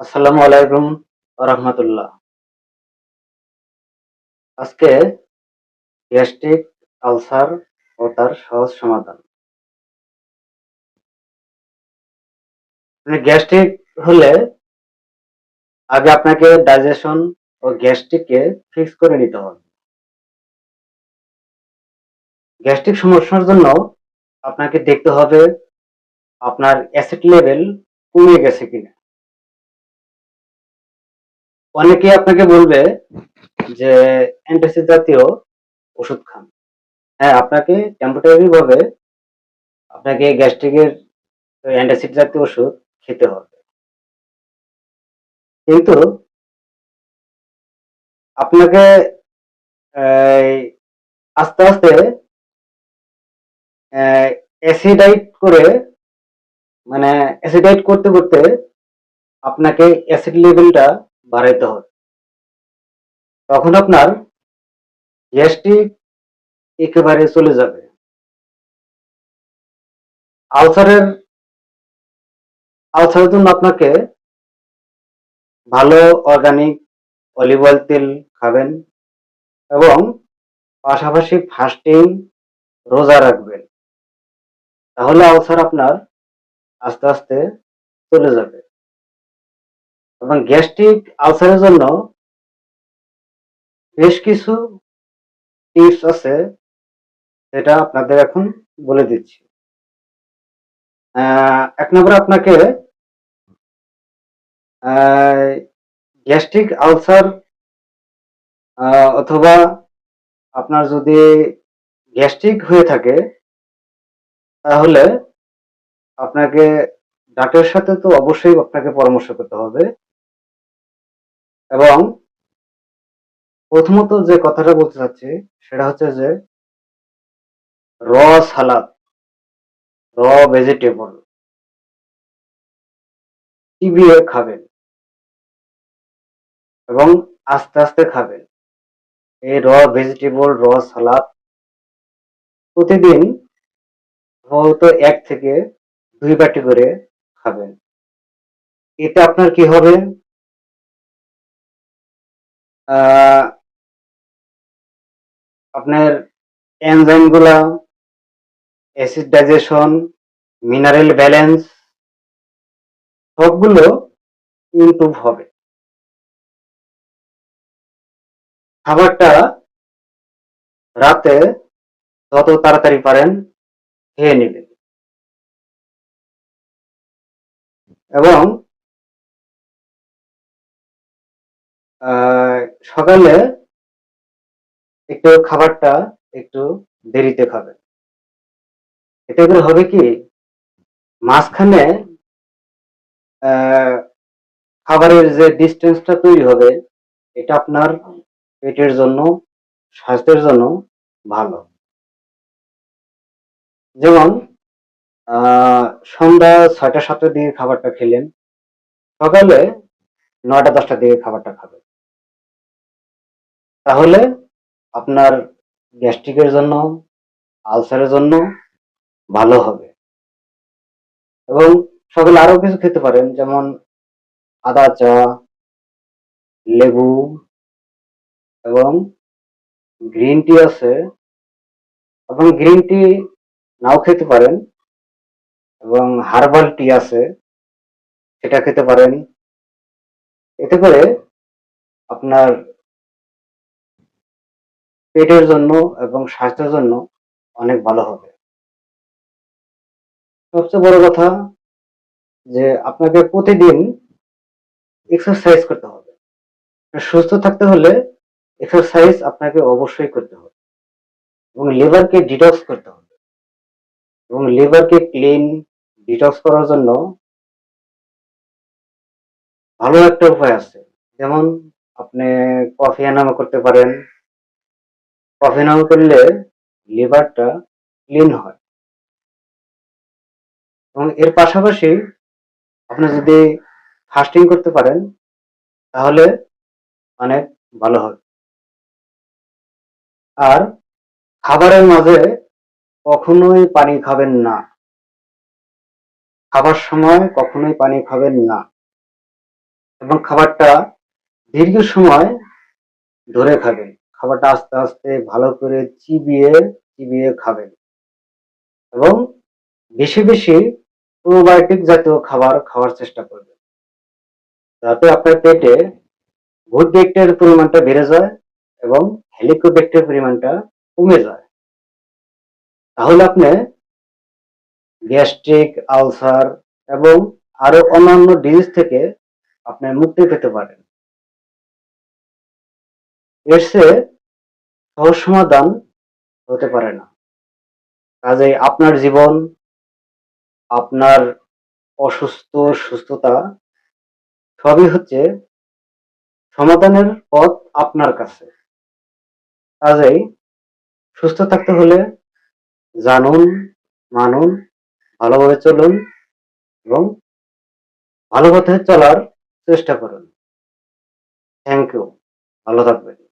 আসসালামু আলাইকুম রহমতুল্লাহ আজকে গ্যাস্ট্রিক আলসার ও তার সহজ সমাধান। গ্যাস্ট্রিক হলে আগে আপনাকে ডাইজেশন ও গ্যাস্ট্রিককে ফিক্স করে নিতে হবে। গ্যাস্ট্রিক সমস্যার জন্য আপনাকে দেখতে হবে আপনার অ্যাসিড লেভেল কমে গেছে কিনা। অনেকে আপনাকে বলবে যে অ্যান্টাসিড জাতীয় ওষুধ খান। হ্যাঁ আপনাকে টেম্পোরারি ভাবে আপনাকে গ্যাস্ট্রিকের অ্যান্টাসিড জাতীয় ওষুধ খেতে হবে। কিন্তু আপনাকে আস্তে আস্তে অ্যাসিডাইট করে মানে অ্যাসিডাইট করতে করতে আপনাকে অ্যাসিড লেভেলটা বাড়াইতে হবে। তখন আপনার গ্যাস্ট্রিক একেবারে চলে যাবে। আলসারের আলসারের জন্য আপনাকে ভালো অর্গানিক অলিভ অয়েল তেল খাবেন এবং পাশাপাশি ফাস্টিং রোজা রাখবেন। তাহলে আলসার আপনার আস্তে আস্তে চলে যাবে। এবং গ্যাস্ট্রিক আলসারের জন্য বেশ কিছু টিপস আছে সেটা আপনাদের এখন বলে দিচ্ছি। এক নম্বর আপনাকে গ্যাস্ট্রিক আলসার অথবা আপনার যদি গ্যাস্ট্রিক হয়ে থাকে, তাহলে আপনাকে ডাক্তারের সাথে তো অবশ্যই আপনাকে পরামর্শ করতে হবে। এবং প্রথমত যে কথাটা বলতে চাচ্ছি, সেটা হচ্ছে যে র সালাদ, র ভেজিটেবল চিবিয়ে খাবেন এবং আস্তে আস্তে খাবেন। এই র ভেজিটেবল র সালাদ প্রতিদিন হয়তো এক থেকে দুই বাটি করে খাবেন। এতে আপনার কি হবে? আপনার এনজাইমগুলা অ্যাসিড ডাইজেশন মিনারেল ব্যালেন্স সবগুলো ইমপ্রুভ হবে। খাবারটা রাতে যত তাড়াতাড়ি পারেন খেয়ে নেবেন। এবং সকালে একটু খাবারটা একটু দেরিতে খাবেন এতে করে হবে কি? মাঝখানে খাবারের যে ডিস্টেন্সটা তৈরি হবে, এটা আপনার পেটের জন্য, স্বাস্থ্যের জন্য ভালো। যেমন সন্ধ্যা ছয়টা সাতটার দিকে খাবারটা খেলেন, সকালে নয়টা দশটার দিকে খাবারটা খাবেন। তাহলে আপনার গ্যাস্ট্রিকের জন্য, আলসারের জন্য ভালো হবে। এবং সকালে আরও কিছু খেতে পারেন, যেমন আদা, চা, লেবু এবং গ্রিন টি আছে। এবং গ্রিন টি নাও খেতে পারেন এবং হার্বাল টি আছে, সেটা খেতে পারেন। এতে করে আপনার পেটের জন্য এবং স্বাস্থ্যের জন্য অনেক ভালো হবে। সবচেয়ে বড় কথা যে আপনাকে প্রতিদিন এক্সারসাইজ করতে হবে। সুস্থ থাকতে হলে এক্সারসাইজ আপনাকে অবশ্যই করতে হবে। এবং লিভারকে ডিটক্স করতে হবে। এবং লিভারকে ক্লিন ডিটক্স করার জন্য ভালো একটা উপায় আছে। যেমন আপনি কফি এনামা করতে পারেন। কফি নাও করলে লিভারটা ক্লিন হয়। এবং এর পাশাপাশি আপনি যদি ফাস্টিং করতে পারেন, তাহলে অনেক ভালো হবে আর খাবারের মাঝে কখনোই পানি খাবেন না। খাবার সময় কখনোই পানি খাবেন না। এবং খাবারটা দীর্ঘ সময় ধরে খাবেন। খাবারটা আস্তে আস্তে ভালো করে চিবিয়ে চিবিয়ে খাবেন। এবং বেশি বেশি প্রোবায়োটিক জাতীয় খাবার খাওয়ার চেষ্টা করবেন। যাতে আপনার পেটে গুড ব্যাকটেরিয়ার পরিমাণটা বেড়ে যায় এবং হেলিকোব্যাক্টেরিয়ার পরিমাণটা কমে যায়। তাহলে আপনি গ্যাস্ট্রিক আলসার এবং আরও অন্যান্য ডিজিজ থেকে আপনি মুক্তি পেতে পারেন। এর চেয়ে সহজ সমাধান হতে পারে না। কাজেই আপনার জীবন, আপনার অসুস্থ, সুস্থতা সবই হচ্ছে সমাধানের পথ আপনার কাছে। কাজেই সুস্থ থাকতে হলে জানুন, মানুন, ভালোভাবে চলুন এবং ভালো পথে চলার চেষ্টা করুন। থ্যাংক ইউ ভালো থাকবেন।